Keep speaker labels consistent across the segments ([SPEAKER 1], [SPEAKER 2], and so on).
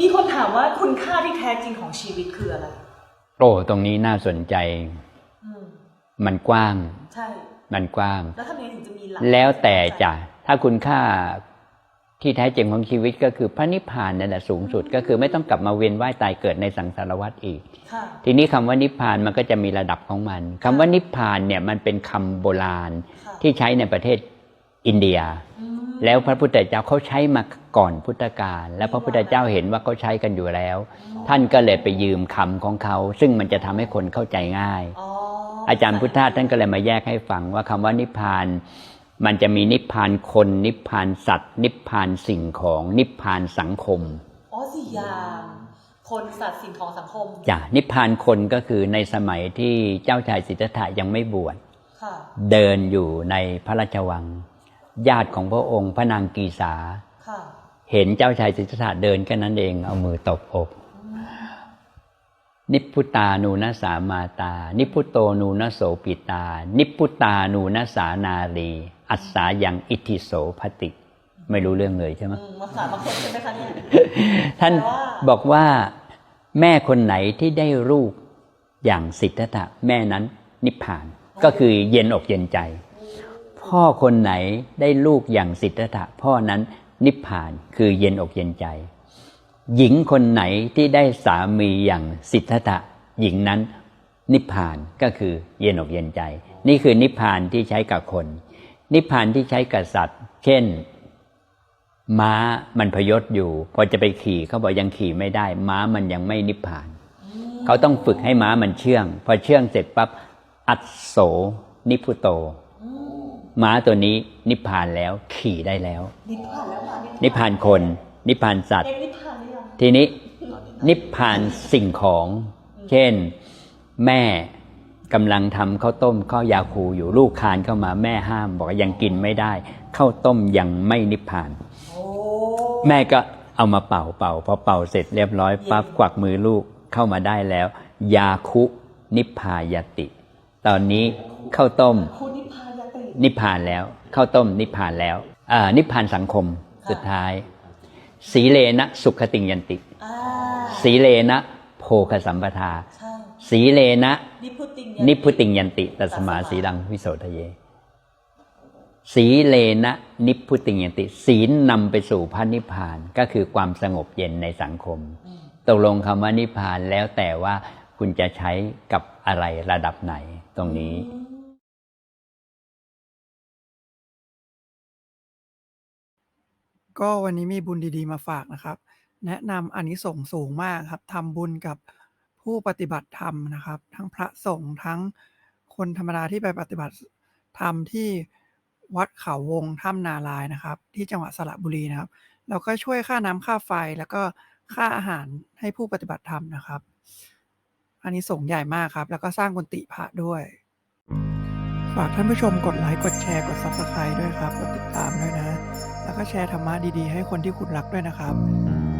[SPEAKER 1] มีคนถามว่าคุณค่าที่แท้จริงของชีวิตคืออะไร
[SPEAKER 2] โอ้ตรงนี้น่าสนใจ
[SPEAKER 1] อืม
[SPEAKER 2] มันกว้าง
[SPEAKER 1] ใช่
[SPEAKER 2] มันกว้าง
[SPEAKER 1] แล้วทำยังไงถึงจะมีหลัก
[SPEAKER 2] แล้วแต่จะถ้าคุณค่าที่แท้จริงของชีวิตก็คือพระนิพพานนั่นแหละสูงสุด ก็คือไม่ต้องกลับมาเวียนว่ายตายเกิดในสังสารวัฏอีก
[SPEAKER 1] ค่ะ
[SPEAKER 2] ทีนี้คำว่านิพพานมันก็จะมีระดับของมันคำว่านิพพานเนี่ยมันเป็นคำโบราณ
[SPEAKER 1] ค่ะ
[SPEAKER 2] ที่ใช้ในประเทศอินเดีย
[SPEAKER 1] อืม
[SPEAKER 2] แล้วพระพุทธเจ้าเขาใช้มาก่อนพุทธกาลแล้วพระพุทธเจ้าเห็นว่าเขาใช้กันอยู่แล้ว ท่านก็เลยไปยืมคำของเขา ซึ่งมันจะทำให้คนเข้าใจง่าย
[SPEAKER 1] อ๋อ
[SPEAKER 2] อาจารย์พุทธาท่านก็เลยมาแยกให้ฟังว่าคำว่านิพพาน มันจะมีนิพพานคน นิพพานสัตว์ นิพพานสิ่งของนิพพานสังคม
[SPEAKER 1] อ๋อสี่อย่างคนสัตว์สิ่งของสังคม
[SPEAKER 2] จ้ะนิพพานคนก็คือในสมัยที่เจ้าชายสิทธัตถะยังไม่บวช
[SPEAKER 1] ค่ะ
[SPEAKER 2] เดินอยู่ในพระราชวัง ญาติของพระองค์ พระนางกีสา
[SPEAKER 1] ค่ะ
[SPEAKER 2] เห็นเจ้าชายสิทธัตถะเดินแค่นั้นเอง เอามือตบอกนิพพุตานูนสามาตา นิพพุโตนูนโสปิตา นิพพุตานูนสานารีอัสสายังอิทธิโสภติ ไม่รู้เรื่องเลยใช่ไหม
[SPEAKER 1] อืมภาษาบางคนใช่ไหมคะเนี่ย
[SPEAKER 2] ท่าน
[SPEAKER 1] แปลว่า
[SPEAKER 2] บอกว่าแม่คนไหนที่ได้ลูกอย่างสิทธัตถะแม่นั้นนิพพานก็คือเย็นอกเย็นใจ พ่อคนไหนได้ลูกอย่างสิทธัตถะพ่อนั้นนิพพานคือเย็นอกเย็นใจ หญิงคนไหนที่ได้สามีอย่างสิทธัตถะหญิงนั้นนิพพานก็คือเย็นอกเย็นใจ นี่คือนิพพานที่ใช้กับคน นิพพานที่ใช้กับสัตว์ เช่น ม้ามันพยศอยู่ พอจะไปขี่เขาบอกยังขี่ไม่ได้ ม้ามันยังไม่นิพพาน เขาต้องฝึกให้ม้ามันเชื่อง พอเชื่องเสร็จปั๊บอัศโสนิพุโต
[SPEAKER 1] ม
[SPEAKER 2] ม้าตัวนี้นิพพานแล้วขี่ได้แล้ว
[SPEAKER 1] นิพพานแล้วมา
[SPEAKER 2] นิพพานคน นิพพานสัตว์
[SPEAKER 1] เอ็กนิพพานหรือยัง
[SPEAKER 2] ทีนี้นิพพานสิ่งของ เช่น แม่กำลังทำข้าวต้มข้าวยาคูอยู่ลูกคานเข้ามาแม่ห้าม บอกว่ายังกินไม่ได้ข้าวต้มยังไม่นิพพาน
[SPEAKER 1] โอ้
[SPEAKER 2] แม่ก็เอามาเป่าเป่าพอเป่าเสร็จเรียบร้อยปั๊บกวักมือลูกเข้ามาได้แล้ว ยาคุนิพพายติ ตอนนี้ข้าวต้ม
[SPEAKER 1] คุณ นิพพานยติ
[SPEAKER 2] นิพพานแล้วข้าวต้มนิพพานแล้วอ่านิพพานสังคมสุดท้าย สีเลนะสุขติงยันติ
[SPEAKER 1] อ่า
[SPEAKER 2] สีเลนะโภคสัมปทา
[SPEAKER 1] ใช่
[SPEAKER 2] สีเลนะ
[SPEAKER 1] นิพุติง
[SPEAKER 2] นิพพุติงยันติตัสมาสีดังวิโสทะเย สีเลนะนิพพุติงยันติ ศีลนำไปสู่พระนิพพานก็คือความสงบเย็นในสังคม
[SPEAKER 1] อืม
[SPEAKER 2] ตกลงคำว่านิพพานแล้วแต่ว่าคุณจะใช้กับอะไรระดับไหนตรงนี้
[SPEAKER 3] ก็วันนี้มีบุญดี ๆ มาฝากนะครับ แนะนำอานิสงส์สูงมากครับทำบุญกับผู้ปฏิบัติธรรมนะครับ ทั้งพระสงฆ์ทั้งคนธรรมดาที่ไปปฏิบัติธรรมที่วัดเขาวงถ้ำนาลายนะครับ ที่จังหวัดสระบุรีนะครับแล้วก็ช่วยค่าน้ำค่าไฟแล้วก็ค่าอาหารให้ผู้ปฏิบัติธรรมนะครับ อันนี้ส่งใหญ่มากครับ แล้วก็สร้างกุฏิพระด้วย ฝากท่านผู้ชมกดไลค์กดแชร์กด Subscribe ด้วยครับ กดติดตามด้วยนะ แล้วก็แชร์ธรรมะดีๆ ให้คนที่คุณรักด้วยนะครับ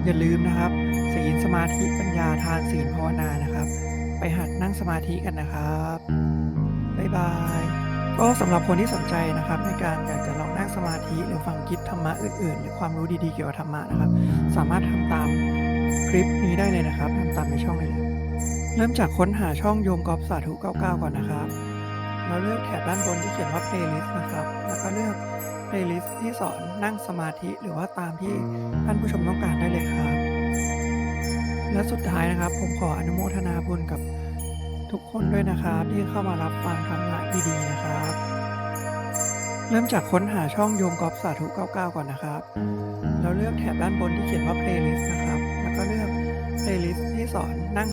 [SPEAKER 3] อย่าลืมนะครับศีลสมาธิปัญญาทานศีลภาวนานะครับ ไปหัดนั่งสมาธิกันนะครับบ๊ายบายก็สำหรับคนที่สนใจนะครับ ในการอยากจะลองนั่งสมาธิหรือฟังคลิปธรรมะอื่นๆ หรือความรู้ดีๆเกี่ยวกับธรรมะนะครับ สามารถทำตามคลิปนี้ได้เลยนะครับทำตามในช่องเลยเลยเริ่มจากค้นหาช่องโยมกอล์ฟสาธุ99ก่อนนะครับ เราเลือกแถบด้านบนที่เขียนว่า playlist นะครับ แล้วก็เลือก playlist ที่สอนนั่งสมาธิหรือว่าตามที่ท่านผู้ชมต้องการได้เลยครับ และสุดท้ายนะครับ ผมขออนุโมทนาบุญกับทุกคนด้วยนะครับที่เข้ามารับฟังธรรมะดีๆนะครับ เริ่มจากค้นหาช่องโยมกอล์ฟสาธุ99 ก่อนนะครับ เราเลือกแถบด้านบนที่เขียนว่า playlist นะครับ แล้วก็เลือก playlist ที่สอนนั่ง